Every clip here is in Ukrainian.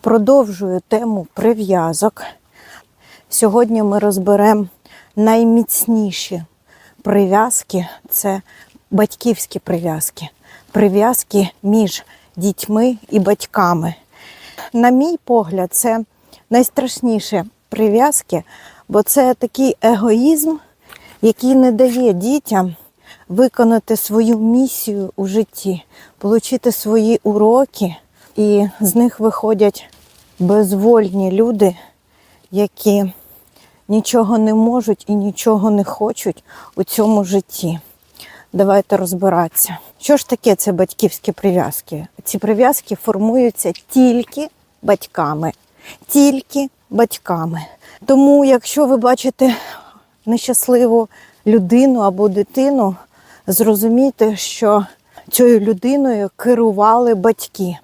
Продовжую тему прив'язок. Сьогодні ми розберемо найміцніші прив'язки це батьківські прив'язки, прив'язки між дітьми і батьками. На мій погляд, це найстрашніші прив'язки, бо це такий егоїзм, який не дає дітям виконати свою місію у житті, отримати свої уроки, і з них виходять безвольні люди, які нічого не можуть і нічого не хочуть у цьому житті. Давайте розбиратися. Що ж таке це батьківські прив'язки? Ці прив'язки формуються тільки батьками. Тільки батьками. Тому, якщо ви бачите нещасливу людину або дитину, зрозумійте, що цією людиною керували батьки.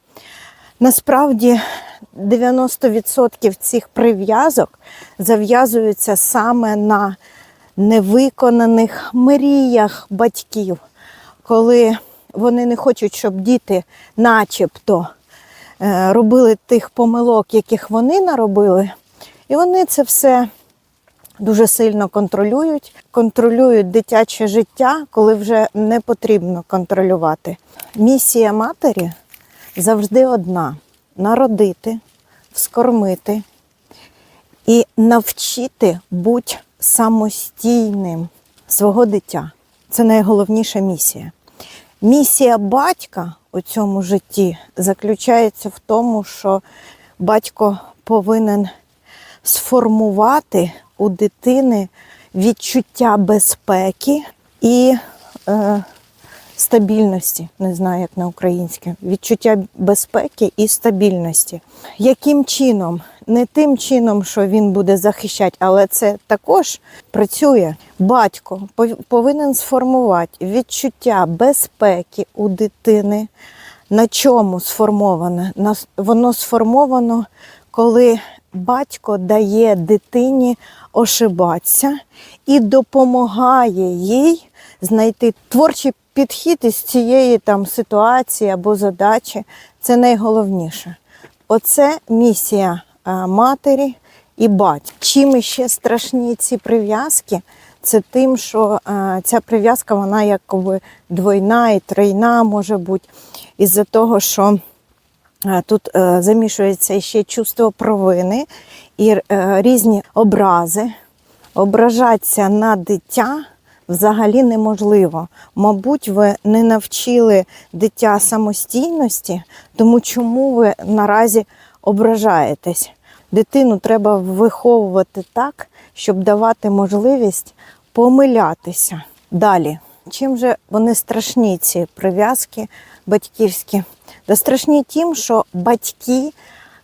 Насправді 90% цих прив'язок зав'язуються саме на невиконаних мріях батьків, коли вони не хочуть, щоб діти начебто е, робили тих помилок, яких вони наробили, і вони це все дуже сильно контролюють, контролюють дитяче життя, коли вже не потрібно контролювати. Місія матері завжди одна: народити, вскормити і навчити бути самостійним свого дитя. Це найголовніша місія. Місія батька у цьому житті заключається в тому, що батько повинен сформувати у дитини відчуття безпеки і е, стабільності, не знаю, як на українське, відчуття безпеки і стабільності. Яким чином? Не тим чином, що він буде захищати, але це також працює. Батько повинен сформувати відчуття безпеки у дитини. На чому сформоване? Воно сформовано, коли батько дає дитині ошибатися і допомагає їй знайти творчий підхід із цієї там ситуації або задачі. Це найголовніше. Оце місія матері і батька. Чим ще страшні ці прив'язки? Це тим, що ця прив'язка вона якби двойна і тройна може бути із-за того, що Тут е, замішується ще чувство провини і е, різні образи. Ображатися на дитя взагалі неможливо. Мабуть, ви не навчили дитя самостійності, тому чому ви наразі ображаєтесь? Дитину треба виховувати так, щоб давати можливість помилятися. Далі. Чим же вони страшні, ці прив'язки батьківські? Да страшні тим, що батьки,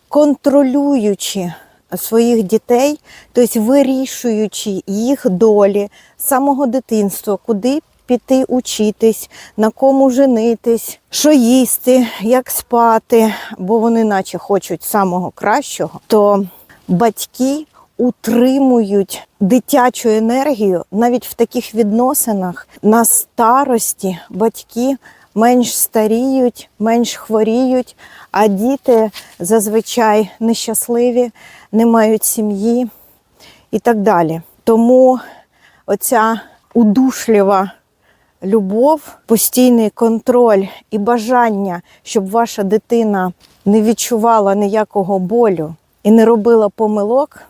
контролюючи своїх дітей, тобто вирішуючи їх долі з самого дитинства, куди піти учитись, на кому женитись, що їсти, як спати, бо вони наче хочуть самого кращого, то батьки утримують дитячу енергію навіть в таких відносинах на старості батьки менш старіють, менш хворіють, а діти зазвичай нещасливі, не мають сім'ї і так далі. Тому оця удушлива любов, постійний контроль і бажання, щоб ваша дитина не відчувала ніякого болю і не робила помилок,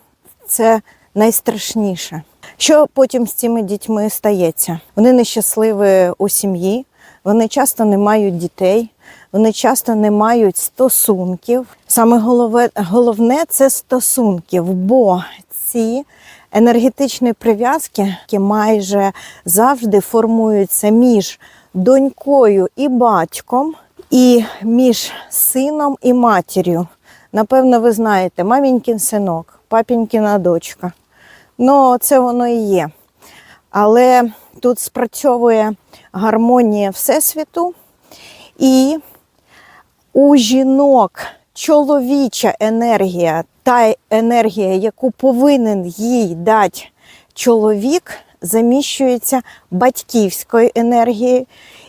це найстрашніше. Що потім з цими дітьми стається? Вони нещасливі у сім'ї, вони часто не мають дітей, вони часто не мають стосунків. Саме голове, головне це стосунків, бо ці енергетичні прив'язки які майже завжди формуються між донькою і батьком, і між сином і матір'ю. Напевно, ви знаєте, мамінькин синок, папінькина дочка. Ну, це воно і є. Але тут спрацьовує гармонія Всесвіту, і у жінок чоловіча енергія, та енергія, яку повинен їй дати чоловік, заміщується батьківською енергією.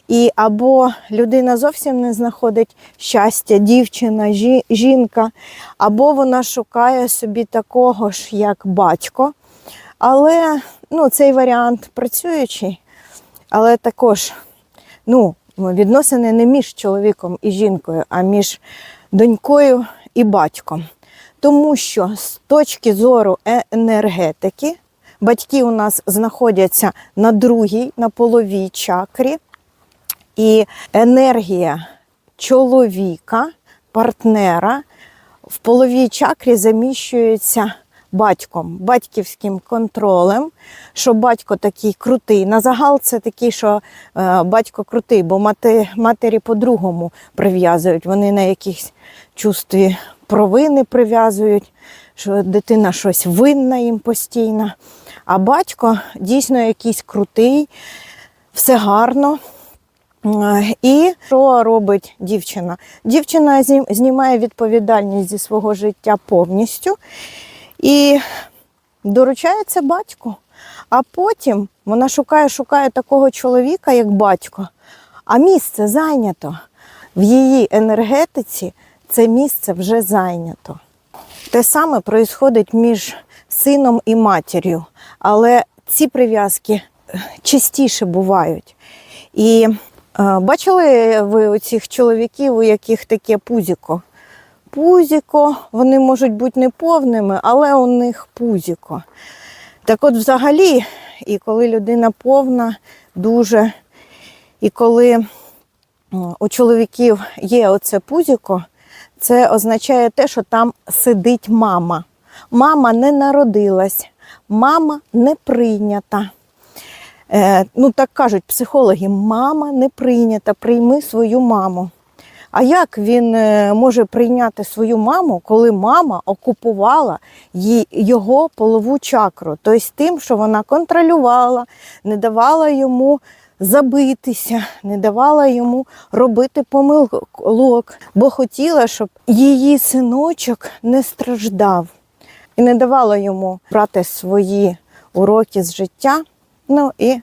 І або людина зовсім не знаходить щастя, дівчина, жінка, або вона шукає собі такого ж, як батько. Але ну, цей варіант працюючий, але також ну, відносини не між чоловіком і жінкою, а між донькою і батьком. Тому що з точки зору енергетики, батьки у нас знаходяться на другій, на половій чакрі, і енергія чоловіка, партнера в половій чакрі заміщується батьком, батьківським контролем, що батько такий крутий. На загал це такий, що е, батько крутий, бо мати, матері по-другому прив'язують. Вони на якихось чувстві провини прив'язують, що дитина щось винна їм постійно. А батько дійсно якийсь крутий, все гарно. Е, І що робить дівчина? Дівчина знімає відповідальність зі свого життя повністю і доручається батьку. А потім вона шукає, шукає такого чоловіка, як батько, а місце зайнято. В її енергетиці це місце вже зайнято. Те саме відбувається між сином і матір'ю, але ці прив'язки е, частіше бувають. І е, бачили ви оцих чоловіків, у яких таке пузіко? Пузіко, вони можуть бути неповними, але у них пузіко. Так от, взагалі, і коли людина повна, дуже, і коли у чоловіків є оце пузіко, це означає те, що там сидить мама. Мама не народилась, мама не прийнята. Е, ну, так кажуть психологи, мама не прийнята, прийми свою маму. А як він е, може прийняти свою маму, коли мама окупувала його полову чакру? Тобто тим, що вона контролювала, не давала йому забитися, не давала йому робити помилок, бо хотіла, щоб її синочок не страждав і не давала йому брати свої уроки з життя. Ну і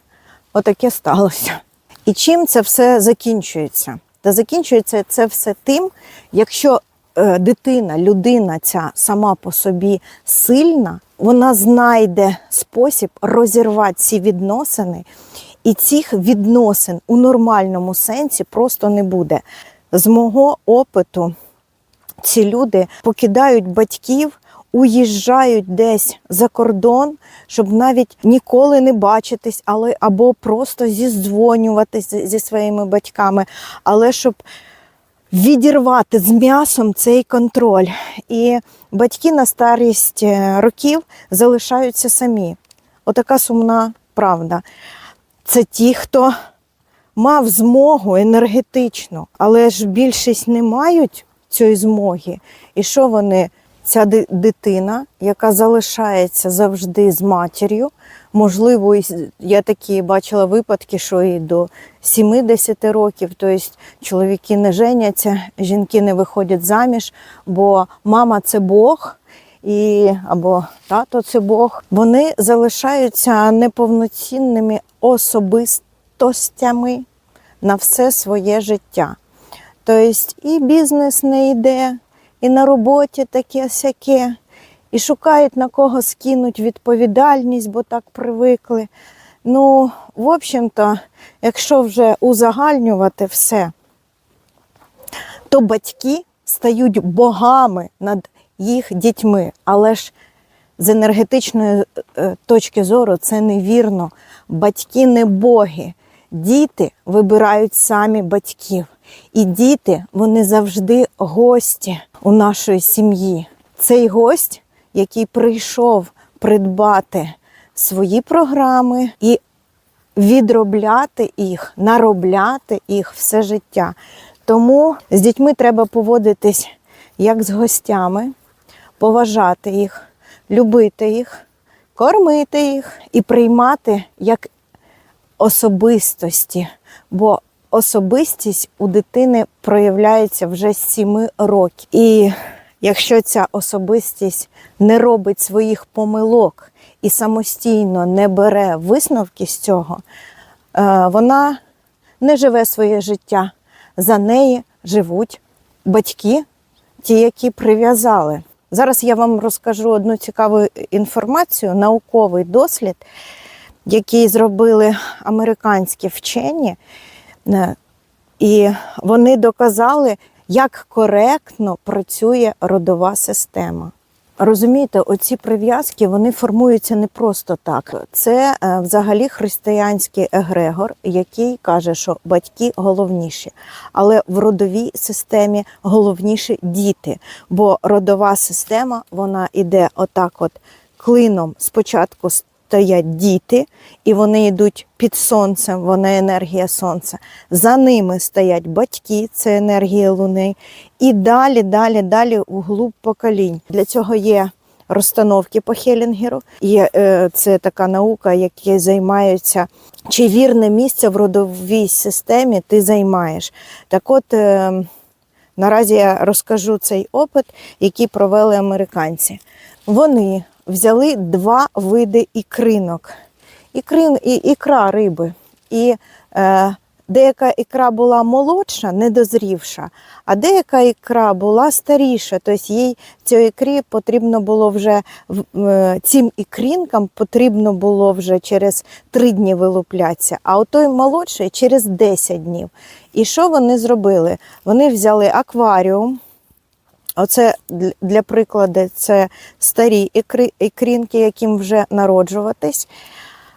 отаке сталося. І чим це все закінчується? Та закінчується це все тим, якщо е, дитина, людина ця сама по собі сильна, вона знайде спосіб розірвати ці відносини, і цих відносин у нормальному сенсі просто не буде. З мого опиту, ці люди покидають батьків, уїжджають десь за кордон, щоб навіть ніколи не бачитись, але або просто зізвонюватись зі- своїми батьками, але щоб відірвати з м'ясом цей контроль. І батьки на старість е, років залишаються самі. Отака сумна правда. Це ті, хто мав змогу енергетичну, але ж більшість не мають цієї змоги. І що вони? Ця дитина, яка залишається завжди з матір'ю, можливо, я такі бачила випадки, що і до 70 років, тобто чоловіки не женяться, жінки не виходять заміж, бо мама це Бог. І або тато це Бог, вони залишаються неповноцінними особистостями на все своє життя. Тобто і бізнес не йде, і на роботі таке сяке, і шукають на кого скинуть відповідальність, бо так привикли. Ну, в общем-то, якщо вже узагальнювати все, то батьки стають богами над їх дітьми. Але ж з енергетичної е, точки зору це невірно. Батьки не боги. Діти вибирають самі батьків. І діти вони завжди гості у нашої сім'ї. Цей гость, який прийшов придбати свої програми і відробляти їх, наробляти їх все життя. Тому з дітьми треба поводитись як з гостями, поважати їх, любити їх, кормити їх і приймати як особистості. Бо особистість у дитини проявляється вже з 7 років. І якщо ця особистість не робить своїх помилок і самостійно не бере висновки з цього, е, вона не живе своє життя. За неї живуть батьки, ті, які прив'язали. Зараз я вам розкажу одну цікаву інформацію, науковий дослід, який зробили американські вчені. Е, І вони доказали, як коректно працює родова система. Розумієте, оці прив'язки вони формуються не просто так. Це е, взагалі християнський егрегор, який каже, що батьки головніші. Але в родовій системі головніші діти, бо родова система вона йде отак, от клином. Спочатку стоять діти, і вони йдуть під сонцем, вони енергія сонця. За ними стоять батьки, це енергія луни. І далі, далі, далі углуб поколінь. Для цього є розстановки по Хелінгеру. Є е, це така наука, яка займається, чи вірне місце в родовій системі ти займаєш. Так от. Е, Наразі я розкажу цей опит, який провели американці. Вони взяли два види ікринок. Ікрин, і, ікра риби. І е, деяка ікра була молодша, недозрівша, а деяка ікра була старіша. Тобто їй цій ікрі потрібно було вже е, цим ікринкам потрібно було вже через три дні вилуплятися, а у той молодший через 10 днів. І що вони зробили? Вони взяли акваріум. Оце для- прикладу, це старі ікрінки, яким вже народжуватись.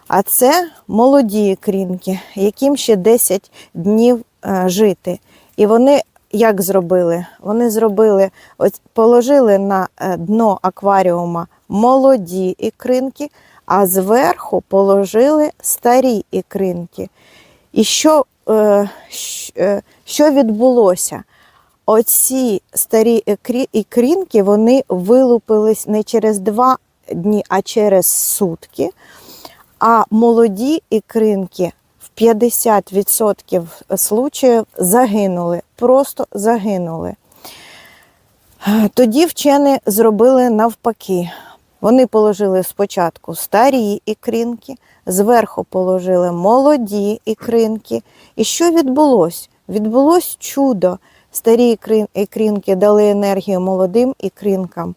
А це молоді ікрінки, яким ще 10 днів е, жити. І вони як зробили? Вони зробили, ось положили на е, дно акваріума молоді ікринки, а зверху положили старі ікринки. І що, е, що відбулося? Оці старі ікрі- ікрінки вони вилупились не через два дні, а через сутки. А молоді ікринки в 50% случаїв загинули, просто загинули. Тоді вчені зробили навпаки. Вони положили спочатку старі ікринки, зверху положили молоді ікринки. І що відбулося? Відбулось чудо. Старі ікрин- ікринки дали енергію молодим ікринкам,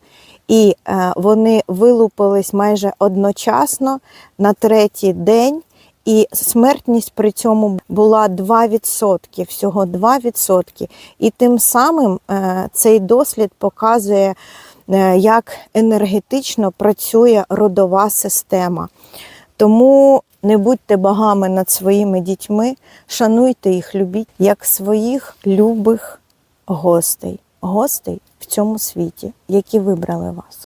і е, вони вилупились майже одночасно на третій день. І смертність при цьому була 2%, всього 2%. І тим самим е, цей дослід показує, е, як енергетично працює родова система. Тому не будьте богами над своїми дітьми, шануйте їх, любіть як своїх любих гостей, гостей в цьому світі, які вибрали вас.